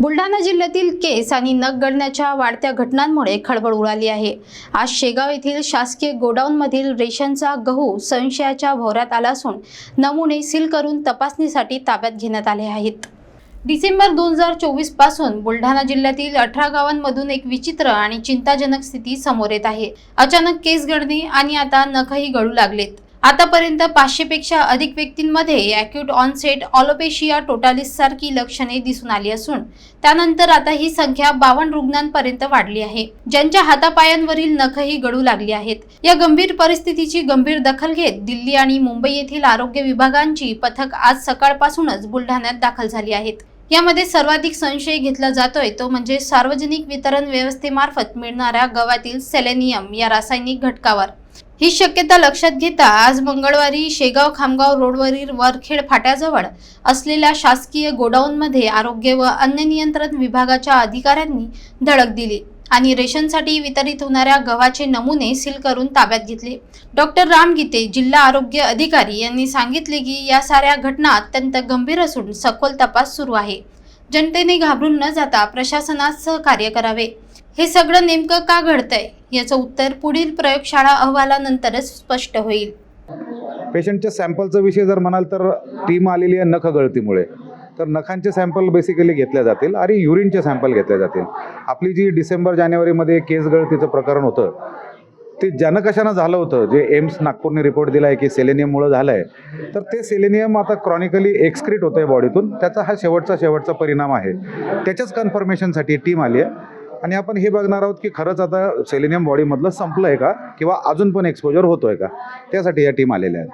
बुलढाणा जिल्ह्यातील केस आणि नख गळण्याच्या वाढत्या घटनांमुळे खळबळ उडाली आहे. आज शेगाव येथील शासकीय गोडाऊनमधील रेशनचा गहू संशयाच्या भोवऱ्यात आला असून नमुने सील करून तपासणीसाठी ताब्यात घेण्यात आले आहेत. डिसेंबर दोन हजार चोवीसपासून बुलढाणा जिल्ह्यातील अठरा गावांमधून एक विचित्र आणि चिंताजनक स्थिती समोर येत आहे. अचानक केस गळणे आणि आता नखही गळू लागलेत. आतापर्यंत पाचशेपेक्षा अधिक व्यक्तींमध्ये ॲक्यूट ऑनसेट ऑलोपेशिया टोटालिस सारखी लक्षणे दिसून आली असून त्यानंतर आता ही संख्या बावन्न रुग्णांपर्यंत वाढली आहे. ज्यांच्या हातापायांवरील नखही गळू लागली आहेत. या गंभीर परिस्थितीची गंभीर दखल घेत दिल्ली आणि मुंबई येथील आरोग्य विभागांची पथक आज सकाळपासूनच बुलढाण्यात दाखल झाली आहेत. यामध्ये सर्वाधिक संशय घेतला जातोय तो म्हणजे सार्वजनिक वितरण व्यवस्थेमार्फत मिळणाऱ्या गव्हातील सेलेनियम या रासायनिक घटकावर. ही शक्यता लक्षात घेता आज मंगळवारी शेगाव खामगाव रोडवरील वरखेड फाट्याजवळ असलेल्या शासकीय गोडाऊनमध्ये आरोग्य व अन्य नियंत्रण विभागाच्या अधिकाऱ्यांनी धडक दिली आणि रेशनसाठी वितरित होणाऱ्या गव्हाचे नमुने सील करून ताब्यात घेतले. डॉक्टर राम गीते जिल्हा आरोग्य अधिकारी यांनी सांगितले की या साऱ्या घटना अत्यंत गंभीर असून सखोल तपास सुरू आहे. जनतेने घाबरून न जाता प्रशासनात सहकार्य करावे. हे सगळं नेमकं का घडतंय? याचं उत्तर पुढील प्रयोगशाळा अहवालानंतरच स्पष्ट होईल. पेशंटच्या सॅम्पलचा विषय जर म्हणाल तर टीम आलेली आहे नख गळतीमुळे. तर नखांचे सॅम्पल बेसिकली घेतले जातील आणि युरिनचे सॅम्पल घेतले जातील. आपली जी डिसेंबर जानेवारीमध्ये केस गळतीचं प्रकरण होतं ते ज्यानं कशानं झालं होतं? जे एम्स नागपूरने रिपोर्ट दिला आहे की सेलेनियममुळं झालं आहे तर ते सेलेनियम आता क्रॉनिकली एक्सक्रीट होतं आहे बॉडीतून त्याचा हा शेवटचा शेवटचा परिणाम आहे. त्याच्याच कन्फर्मेशनसाठी टीम आली आहे. आणि आपण हे बघणार आहोत की खरंच आता सेलेनियम बॉडीमधलं संपलं आहे का? किंवा अजून पण एक्सपोजर होतो आहे का? त्यासाठी या टीम आलेल्या आहेत.